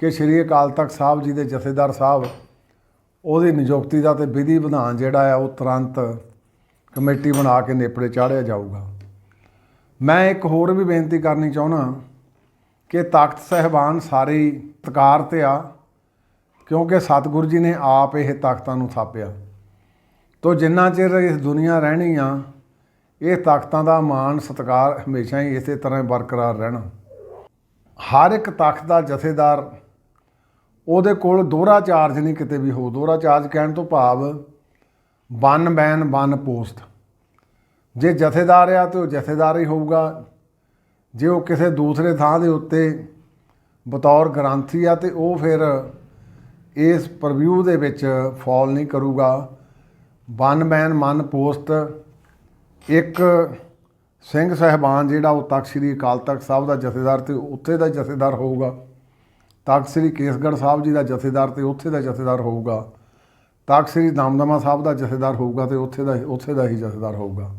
ਕਿ ਸ਼੍ਰੀ ਅਕਾਲ ਤਖਤ ਸਾਹਿਬ ਜੀ ਦੇ ਜਥੇਦਾਰ ਸਾਹਿਬ, ਉਹਦੀ ਨਿਯੁਕਤੀ ਦਾ ਤੇ ਵਿਧੀ ਵਿਧਾਨ ਜਿਹੜਾ ਆ, ਉਹ ਤੁਰੰਤ ਕਮੇਟੀ ਬਣਾ ਕੇ ਨੇਪਰੇ ਚਾੜਿਆ ਜਾਊਗਾ। ਮੈਂ ਇੱਕ ਹੋਰ ਵੀ ਬੇਨਤੀ ਕਰਨੀ ਚਾਹੁੰਦਾ ਕਿ ਤਾਕਤ ਸਹਿਬਾਨ ਸਾਰੇ ਹੀ ਤਕਾਰ ਤੇ ਆ, ਕਿਉਂਕਿ ਸਤਿਗੁਰੂ ਜੀ ਨੇ ਆਪ ਇਹ ਤਾਕਤਾਂ ਨੂੰ ਥਾਪਿਆ। ਤੋ ਜਿੰਨਾ ਚਿਰ ਇਸ ਦੁਨੀਆ ਰਹਿਣੀ ਆ, ਇਹ ਤਾਕਤਾਂ ਦਾ ਮਾਣ, ਸਤਿਕਾਰ ਹਮੇਸ਼ਾ ਹੀ ਇਸੇ ਤਰ੍ਹਾਂ ਬਰਕਰਾਰ ਰਹਿਣਾ। ਹਰ ਇੱਕ ਤਖਤ ਦਾ ਜਥੇਦਾਰ ਉਹਦੇ ਕੋਲ ਦੋਹਰਾ ਚਾਰਜ ਨਹੀਂ ਕਿਤੇ ਵੀ ਹੋ ਦੋਹਰਾ ਚਾਰਜ ਕਹਿਣ ਤੋਂ ਭਾਵ ਵਨ ਬੈਨ ਵਨ ਪੋਸਟ। ਜੇ ਜਥੇਦਾਰ ਆ ਤੇ ਉਹ ਜਥੇਦਾਰ ਹੀ ਹੋਊਗਾ। ਜੇ ਉਹ ਕਿਸੇ ਦੂਸਰੇ ਥਾਂ ਦੇ ਉੱਤੇ ਬਤੌਰ ਗ੍ਰੰਥੀ ਆ ਤੇ ਉਹ ਫਿਰ ਇਸ ਪ੍ਰਵਿਊ ਦੇ ਵਿੱਚ ਫਾਲ ਨਹੀਂ ਕਰੂਗਾ। ਵਨ ਮੈਨ ਮਨ ਪੋਸਟ ਇੱਕ ਸਿੰਘ ਸਹਿਬਾਨ ਜਿਹੜਾ ਉਹ ਤਖਤ ਸ੍ਰੀ ਅਕਾਲ ਤਖਤ ਸਾਹਿਬ ਦਾ ਜਥੇਦਾਰ ਤੇ ਉੱਥੇ ਦਾ ਜਥੇਦਾਰ ਹੋਊਗਾ। ਤਖਤ ਸ੍ਰੀ ਕੇਸਗੜ੍ਹ ਸਾਹਿਬ ਜੀ ਦਾ ਜਥੇਦਾਰ ਤੇ ਉੱਥੇ ਦਾ ਜਥੇਦਾਰ ਹੋਊਗਾ। ਤਖਤ ਸ੍ਰੀ ਦਮਦਮਾ ਸਾਹਿਬ ਦਾ ਜਥੇਦਾਰ ਹੋਊਗਾ ਤੇ ਉੱਥੇ ਦਾ ਉੱਥੇ ਦਾ ਹੀ ਜਥੇਦਾਰ ਹੋਊਗਾ।